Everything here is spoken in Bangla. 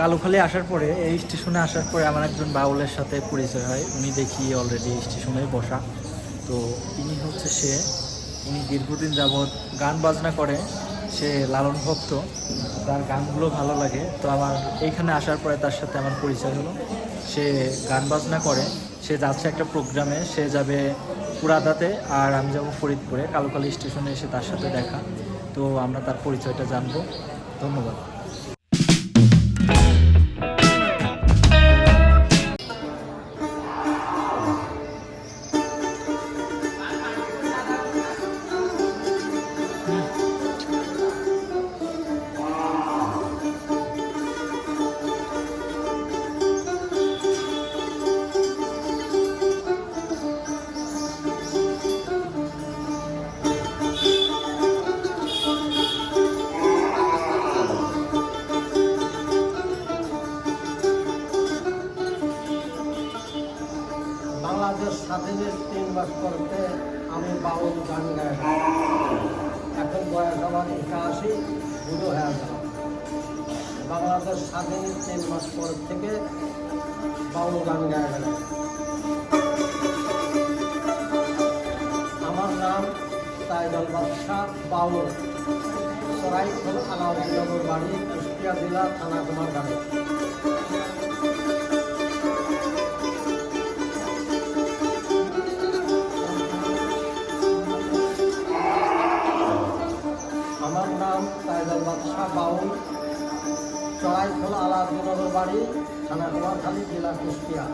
কালুখালী আসার পরে, এই স্টেশনে আসার পরে আমার একজন বাউলের সাথে পরিচয় হয়। উনি দেখি অলরেডি স্টেশনে বসা। তো ইনি হচ্ছে সে, উনি দীর্ঘদিন যাবৎ গান বাজনা করে। সে লালন ভক্ত। তার গানগুলো ভালো লাগে। তো আমার এইখানে আসার পরে তার সাথে আমার পরিচয় হলো। সে গান বাজনা করে। সে যাচ্ছে একটা প্রোগ্রামে। সে যাবে পুরাদাতে আর আমি যাব ফরিদপুরে। কালুখালী স্টেশনে এসে তার সাথে দেখা। তো আমরা তার পরিচয়টা জানব। ধন্যবাদ। বাংলাদেশ স্বাধীনের তিন মাস পরতে আমি বাউল গান গাই। এখন বয়স আমার একাশি, বুড়ো হয়ে গেল বাংলাদেশ স্বাধীনের তিন মাস পর থেকে বাউল গান গাই। গেল আমার নাম তাইদল বাদশাহ বাউল। সরাইখোল আলাউদ্দিনগর বাড়ি কুষ্টিয়া জেলা থানা কুমারগাঁও। আমার নাম তাইদুল বাদশাহ বাউল। চড়াইখোলা আলাদ বাড়ি থানা কুমারখালী জেলা কুষ্টিয়া।